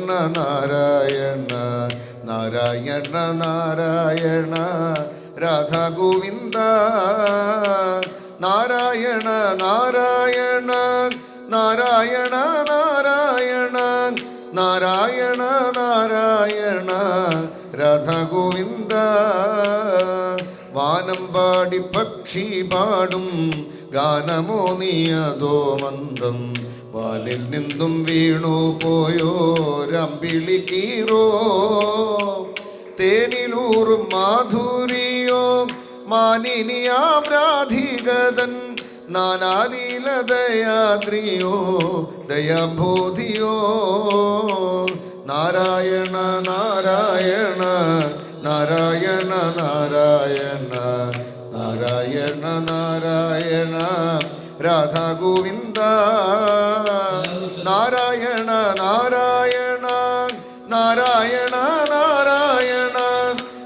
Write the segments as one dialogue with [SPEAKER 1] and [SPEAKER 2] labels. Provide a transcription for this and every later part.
[SPEAKER 1] നാരായണ നാരായണ നാരായണ നാരായണ രാധ ഗോവിന്ദ നാരായണ നാരായണ നാരായണ നാരായണ നാരായണ നാരായണ രാധ ഗോവിന്ദ. വാനം പാടി പക്ഷി പാടും ഗാനമോ നീയതോ മന്ദം. വാലിൽ നിന്നും വീണു പോയോ? രമ്പിളി കീറോ? തേനിലൂറും മാധുരിയോ? മാനിനിയാബ്രാധികതൻ നാനാലീല ദയാദ്രിയോ ദയാബോധിയോ? നാരായണ നാരായണ നാരായണ നാരായണ നാരായണ നാരായണ. രാധ ഗോവിന്ദ നാരായണ നാരായണ നാരായണ നാരായണ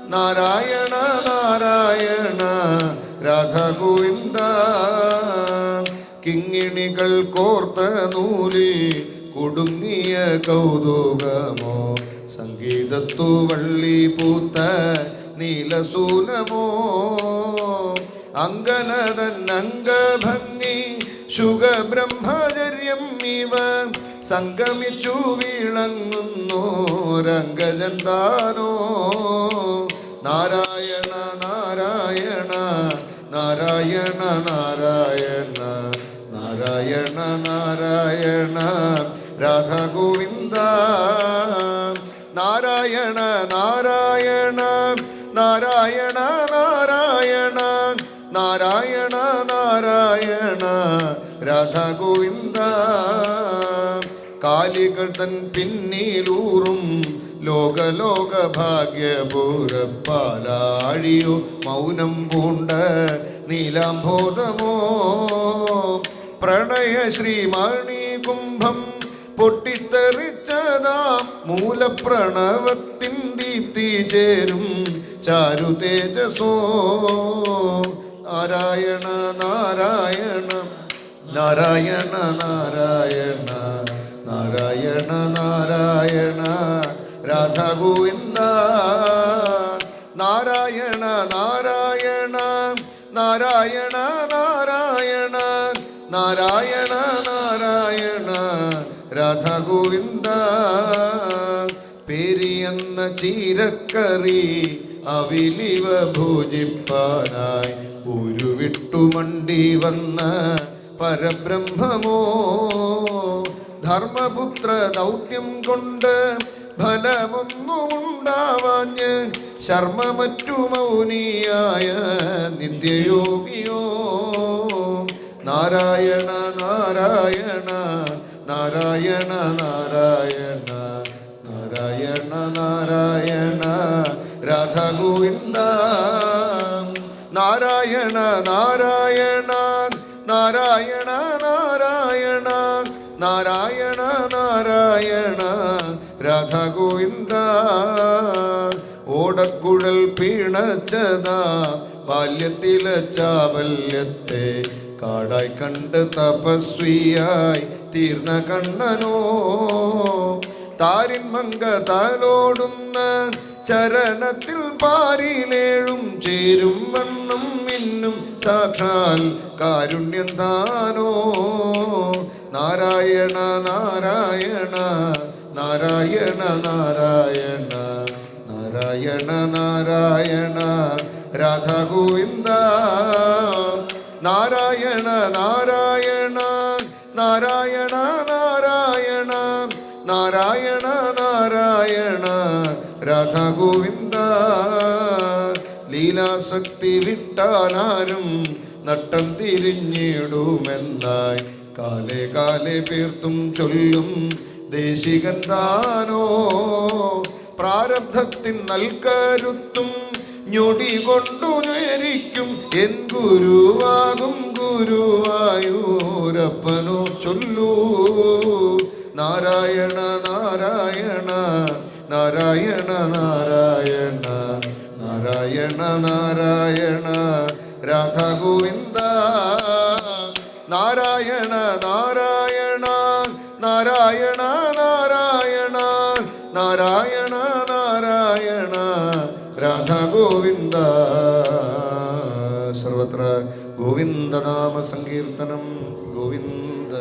[SPEAKER 1] നാരായണ നാരായണ രാധ ഗോവിന്ദ കിങ്ങിണികൾ കോർത്ത നൂലി കുടുങ്ങിയ കൗതുകമോ? സംഗീതത്തു വള്ളി പൂത്ത നീലസൂനമോ? അങ്കനതൻ ശുഗബ്രഹ്മചര്യം ഇവ സംഗമിച്ചു വീളങ്ങുന്നു രംഗജൻ താനോ. നാരായണ നാരായണ നാരായണ നാരായണ നാരായണ നാരായണ രാധ ഗോവിന്ദ നാരായണ നാരായണ നാരായണ നാരായണ നാരായണ നാരായണ രാധാഗോവിന്ദ. കാലികൾ തൻ പിന്നിലൂറും ലോകലോക ഭാഗ്യപൂരപ്പാലാഴിയോ. മൗനം പൂണ്ട നീലാംബോധമോ. പ്രണയ ശ്രീമണി കുംഭം പൊട്ടിത്തെറിച്ചതാ മൂലപ്രണവത്തിൻ ദീപ്തി ചേരും ചാരു തേജസോ. നാരായണ നാരായണ നാരായണ നാരായണ നാരായണ നാരായണ രാധ ഗോവിന്ദ നാരായണ നാരായണ നാരായണ നാരായണ നാരായണ നാരായണ രാധ ഗോവിന്ദ പെരിയെന്ന ചീരക്കറി അവിലിവ ഭോജിപ്പാനായി ഉരുവിട്ടുമണ്ടി വന്ന പരബ്രഹ്മമോ. ധർമ്മപുത്ര ദൗത്യം കൊണ്ട് ഫലമൊന്നുമുണ്ടാവാഞ്ഞ് ശർമ്മമറ്റു മൗനിയായ നിത്യയോഗിയോ. നാരായണ നാരായണ നാരായണ നാരായണ നാരായണ നാരായണ രാധ ഗോവിന്ദ നാരായണ നാരായണ നാരായണ നാരായണ നാരായണ നാരായണ രാധാഗോവിന്ദ. ഓടക്കുഴൽ പീണച്ചതാ ബാല്യത്തിലെ ചാവല്യത്തെ കാടായി കണ്ട് തപസ്വിയായി തീർന്ന കണ്ണനോ. താരിന്മങ്ക മങ്കതാലോടുന്ന ചരണത്തിൽ പാരിലേഴും ചേരും വണ്ണം മിന്നും സാക്ഷാൽ കാരുണ്യം താനോ. നാരായണ നാരായണ നാരായണ നാരായണ നാരായണ നാരായണ രാധാഗോവിന്ദ. നാരായണ നാരായണ നാരായണ നാരായണ നാരായണ രാധ ഗോവിന്ദ ലീലാസക്തി വിട്ടാനാരും നട്ടം തിരിഞ്ഞിടുമെന്നായി കാലേ കാലേ പേർത്തും ചൊല്ലും ദേശികൻ താനോ പ്രാരബ്ധത്തിൻ നൽകരുത്തും ഞൊടി കൊണ്ടു നേരിക്കും എൻ ഗുരുവാകും ഗുരുവായൂരപ്പനോ ചൊല്ലൂ. നാരായണ നാരായണ നാരായണ നാരായണ നാരായണ നാരായണ രാധ ഗോവിന്ദ നാരായണ നാരായണ നാരായണ നാരായണ നാരായണ നാരായണ രാധ ഗോവിന്ദ സർവത്ര ഗോവിന്ദനാമ സങ്കീർത്തനം ഗോവിന്ദ